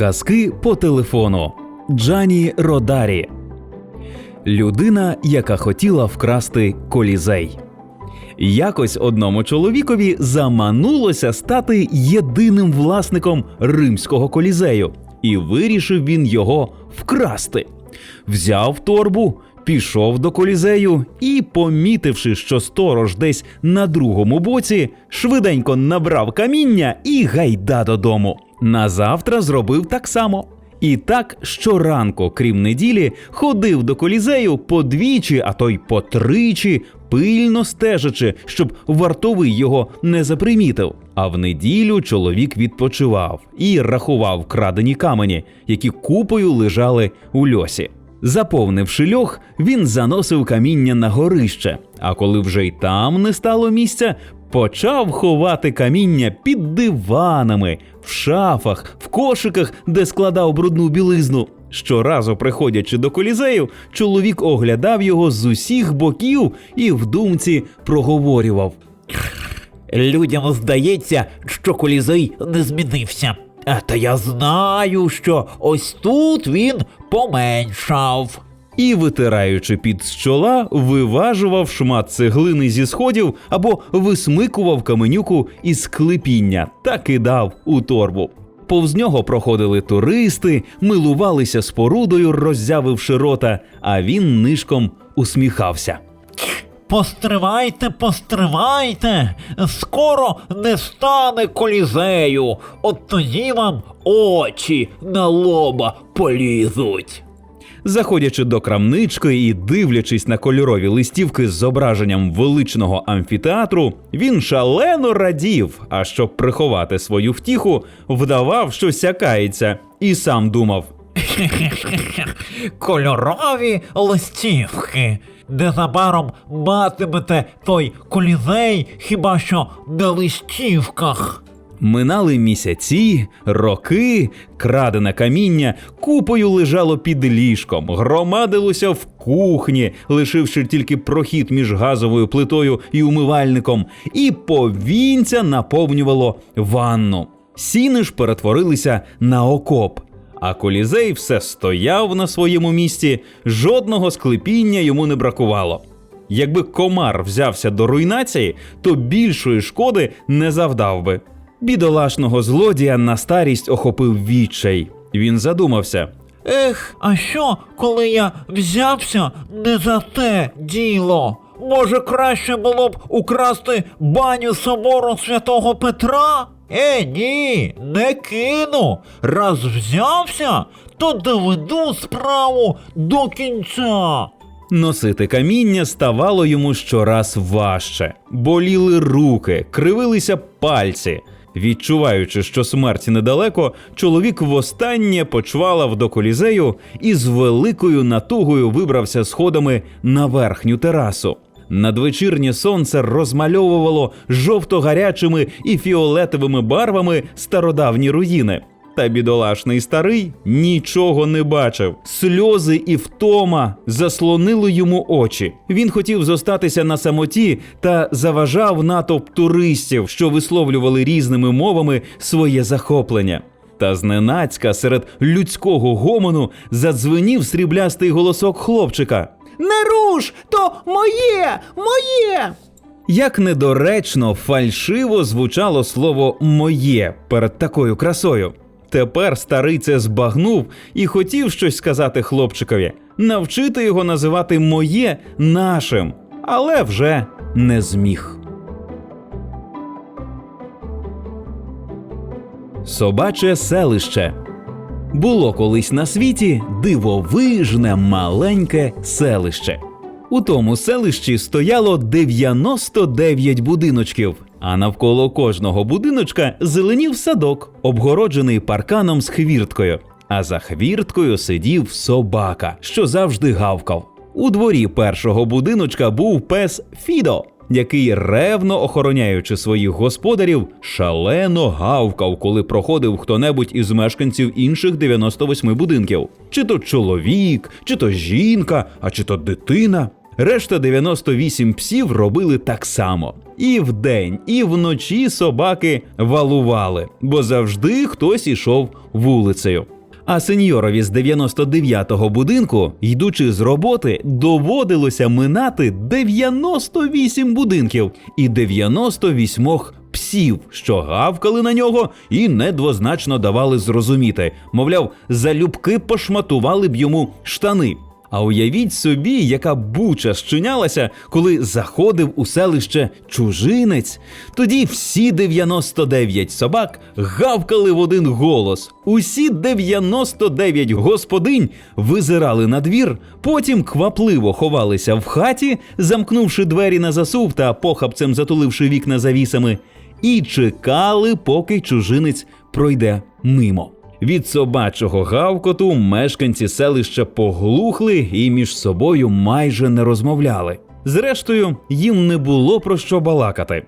Казки по телефону Джані Родарі. Людина, яка хотіла вкрасти колізей. Якось одному чоловікові заманулося стати єдиним власником римського колізею, і вирішив він його вкрасти. Взяв торбу, пішов до колізею і, помітивши, що сторож десь на другому боці, швиденько набрав каміння і гайда додому. Назавтра зробив так само. І так щоранку, крім неділі, ходив до колізею подвічі, а то й потричі, пильно стежачи, щоб вартовий його не запримітив. А в неділю чоловік відпочивав і рахував крадені камені, які купою лежали у льосі. Заповнивши льох, він заносив каміння на горище, а коли вже й там не стало місця, почав ховати каміння під диванами, в шафах, в кошиках, де складав брудну білизну. Щоразу, приходячи до колізею, чоловік оглядав його з усіх боків і в думці проговорював. Людям здається, що колізей не змінився. Та я знаю, що ось тут він поменшав. І, витираючи під з чола, виважував шмат цеглини зі сходів або висмикував каменюку із склепіння та кидав у торбу. Повз нього проходили туристи, милувалися спорудою, роззявивши рота, а він нишком усміхався. Постривайте, постривайте, скоро не стане колізею, от тоді вам очі на лоба полізуть. Заходячи до крамнички і дивлячись на кольорові листівки з зображенням величного амфітеатру, він шалено радів, а щоб приховати свою втіху, вдавав, що сякається, і сам думав: Кольорові листівки. Незабаром матимете той колізей хіба що на листівках. Минали місяці, роки, крадене каміння купою лежало під ліжком, громадилося в кухні, лишивши тільки прохід між газовою плитою і умивальником, і повінця наповнювало ванну. Сіни ж перетворилися на окоп. А колізей все стояв на своєму місці, жодного склепіння йому не бракувало. Якби комар взявся до руйнації, то більшої шкоди не завдав би. Бідолашного злодія на старість охопив відчай. Він задумався. Ех, а що, коли я взявся не за те діло? Може, краще було б украсти баню собору святого Петра? Е, ні, не кину. Раз взявся, то доведу справу до кінця. Носити каміння ставало йому щораз важче. Боліли руки, кривилися пальці. Відчуваючи, що смерть недалеко, чоловік востаннє почвалав до колізею і з великою натугою вибрався сходами на верхню терасу. Надвечірнє сонце розмальовувало жовто-гарячими і фіолетовими барвами стародавні руїни. Та бідолашний старий нічого не бачив. Сльози і втома заслонили йому очі. Він хотів зостатися на самоті та заважав натовп туристів, що висловлювали різними мовами своє захоплення. Та зненацька серед людського гомону задзвенів сріблястий голосок хлопчика. Не руш, то моє, моє. Як недоречно, фальшиво звучало слово моє перед такою красою. Тепер старий це збагнув і хотів щось сказати хлопчикові, навчити його називати моє нашим, але вже не зміг. Собаче селище було колись на світі дивовижне маленьке селище. У тому селищі стояло 99 будиночків, а навколо кожного будиночка зеленів садок, обгороджений парканом з хвірткою. А за хвірткою сидів собака, що завжди гавкав. У дворі першого будиночка був пес Фідо, який, ревно охороняючи своїх господарів, шалено гавкав, коли проходив хто-небудь із мешканців інших 98 будинків. Чи то чоловік, чи то жінка, а чи то дитина. Решта 98 псів робили так само. І вдень, і вночі собаки валували, бо завжди хтось ішов вулицею. А сеньорові з 99-го будинку, йдучи з роботи, доводилося минати 98 будинків і 98 псів, що гавкали на нього і недвозначно давали зрозуміти, мовляв, залюбки пошматували б йому штани. А уявіть собі, яка буча щинялася, коли заходив у селище чужинець. Тоді всі 99 собак гавкали в один голос. Усі 99 господинь визирали на двір, потім квапливо ховалися в хаті, замкнувши двері на засув та похапцем затуливши вікна завісами, і чекали, поки чужинець пройде мимо. Від собачого гавкоту мешканці селища поглухли і між собою майже не розмовляли. Зрештою, їм не було про що балакати.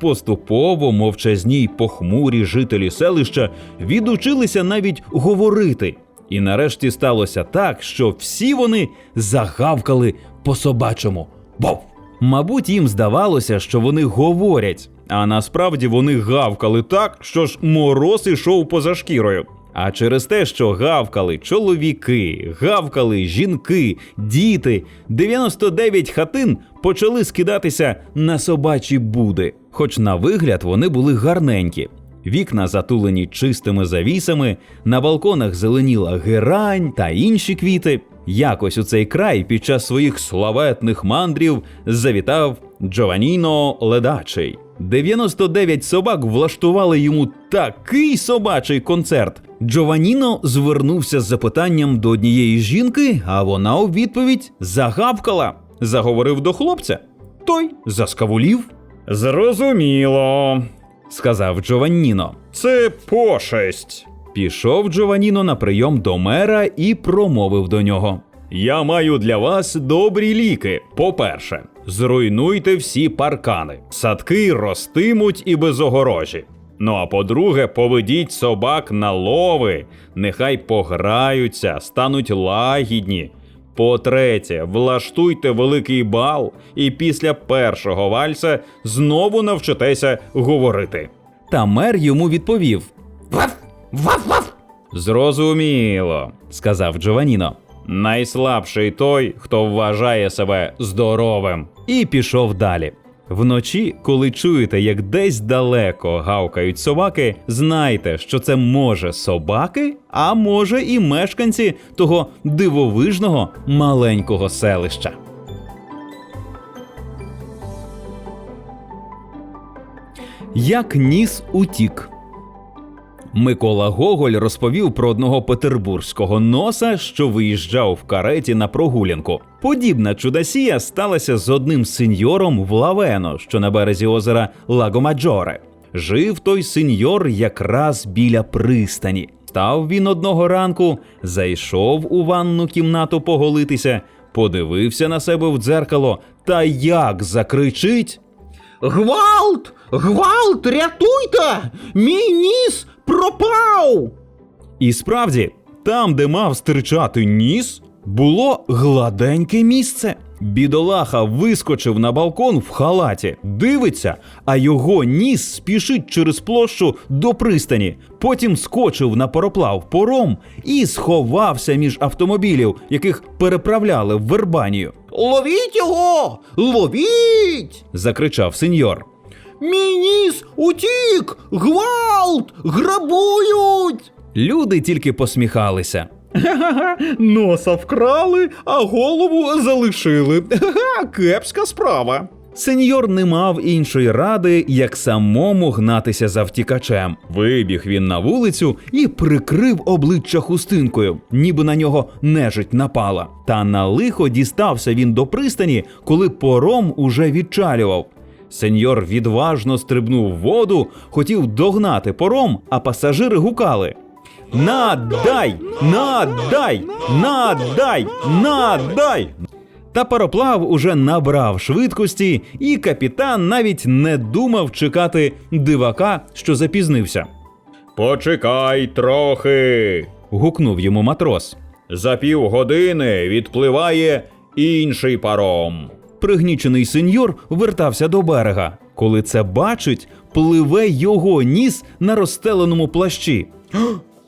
Поступово мовчазні й похмурі жителі селища відучилися навіть говорити. І нарешті сталося так, що всі вони загавкали по собачому. Бов! Мабуть, їм здавалося, що вони говорять, а насправді вони гавкали так, що ж мороз ішов поза шкірою. А через те, що гавкали чоловіки, гавкали жінки, діти, 99 хатин почали скидатися на собачі буди, хоч на вигляд вони були гарненькі. Вікна затулені чистими завісами, на балконах зеленіла герань та інші квіти. Якось у цей край під час своїх славетних мандрів завітав Джованіно Ледачий. 99 собак влаштували йому такий собачий концерт. Джованіно звернувся з запитанням до однієї жінки, а вона у відповідь загавкала. Заговорив до хлопця. Той заскавулів. Зрозуміло. Сказав Джованніно. Це пошесть. Пішов Джованіно на прийом до мера і промовив до нього. Я маю для вас добрі ліки. По-перше, зруйнуйте всі паркани. Садки ростимуть і без огорожі. Ну а по-друге, поведіть собак на лови, нехай пограються, стануть лагідні. По-третє, влаштуйте великий бал, і після першого вальса знову навчитеся говорити. Та мер йому відповів: Зрозуміло. сказав Джованіно. Найслабший той, хто вважає себе здоровим. і пішов далі. Вночі, коли чуєте, як десь далеко гавкають собаки, знайте, що це може собаки, а може і мешканці того дивовижного маленького селища. Як ніс утік. Микола Гоголь розповів про одного петербурзького носа, що виїжджав в кареті на прогулянку. Подібна чудосія сталася з одним сеньором в Лавено, що на березі озера Лагомаджоре. Жив той сеньор якраз біля пристані. Став він одного ранку, зайшов у ванну кімнату поголитися, подивився на себе в дзеркало та як закричить. Гвалт! Гвалт! Рятуйте! Мій ніс пропав! І справді, там, де мав стирчати ніс, було гладеньке місце. Бідолаха вискочив на балкон в халаті, дивиться, а його ніс спішить через площу до пристані. Потім скочив на пароплав пором і сховався між автомобілів, яких переправляли в Вербанію. Ловіть його! Ловіть! Закричав сеньор. Мій ніс утік! Гвалт! Грабують! Люди тільки посміхалися. Носа вкрали, а голову залишили. Ха-ха, кепська справа. Сеньор не мав іншої ради, як самому гнатися за втікачем. Вибіг він на вулицю і прикрив обличчя хустинкою, ніби на нього нежить напала. Та на лихо дістався він до пристані, коли пором уже відчалював. Сеньор відважно стрибнув воду, хотів догнати пором, а пасажири гукали. Надай! Надай! Надай! Надай! Та пароплав уже набрав швидкості, і капітан навіть не думав чекати дивака, що запізнився. Почекай трохи. Гукнув йому матрос. За півгодини відпливає інший паром. Пригнічений сеньор вертався до берега. Коли це бачить, пливе його ніс на розстеленому плащі.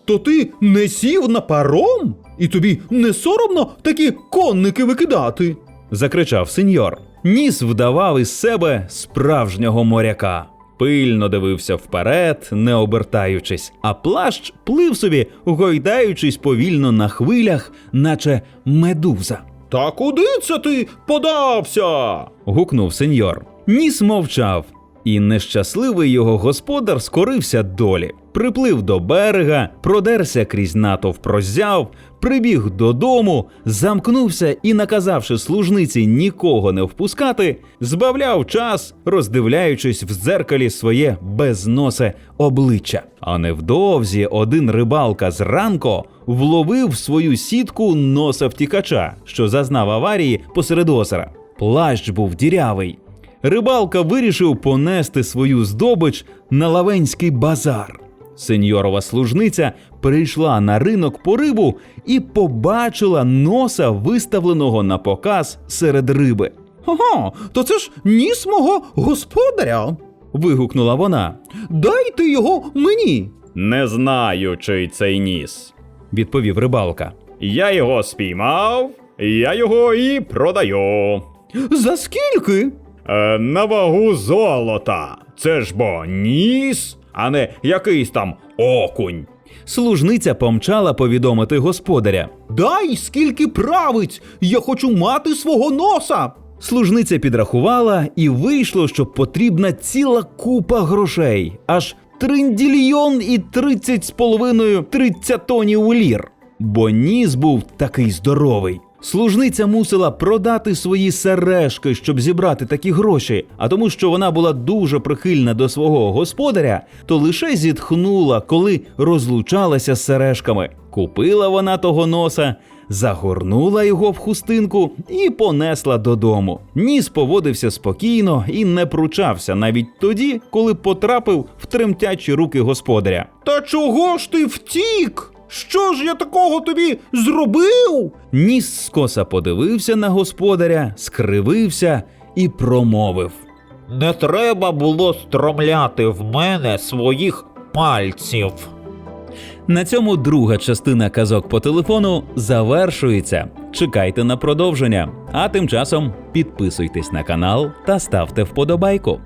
То ти не сів на паром? І тобі не соромно такі конники викидати? закричав сеньор. Ніс вдавав із себе справжнього моряка. Пильно дивився вперед, не обертаючись, а плащ плив собі, гойдаючись повільно на хвилях, наче медуза. Та куди це ти подався? гукнув сеньор. Ніс мовчав, і нещасливий його господар скорився долі. Приплив до берега, продерся крізь натовп роззяв, прибіг додому, замкнувся і, наказавши служниці нікого не впускати, збавляв час, роздивляючись в дзеркалі своє безносе обличчя. А невдовзі один рибалка зранку вловив в свою сітку носа втікача, що зазнав аварії посеред озера. Плащ був дірявий. Рибалка вирішив понести свою здобич на лавенський базар. Сеньорова служниця прийшла на ринок по рибу і побачила носа, виставленого на показ серед риби. Ага, то це ж ніс мого господаря. Вигукнула вона. Дайте його мені. Не знаю, чий цей ніс. Відповів рибалка. Я його спіймав, я його і продаю. За скільки? Е, на вагу золота. Це ж бо ніс, а не якийсь там окунь. Служниця помчала повідомити господаря. Дай скільки правиць! Я хочу мати свого носа. Служниця підрахувала, і вийшло, що потрібна ціла купа грошей, аж триндільйон і тридцять з половиною тридцятонів лір. Бо ніс був такий здоровий. Служниця мусила продати свої сережки, щоб зібрати такі гроші. А тому, що вона була дуже прихильна до свого господаря, то лише зітхнула, коли розлучалася з сережками. Купила вона того носа, загорнула його в хустинку і понесла додому. Ніс поводився спокійно і не пручався навіть тоді, коли потрапив в тремтячі руки господаря. Та чого ж ти втік? Що ж я такого тобі зробив? Ніс скоса подивився на господаря, скривився і промовив. Не треба було стромляти в мене своїх пальців. На цьому друга частина казок по телефону завершується. Чекайте на продовження. А тим часом підписуйтесь на канал та ставте вподобайку.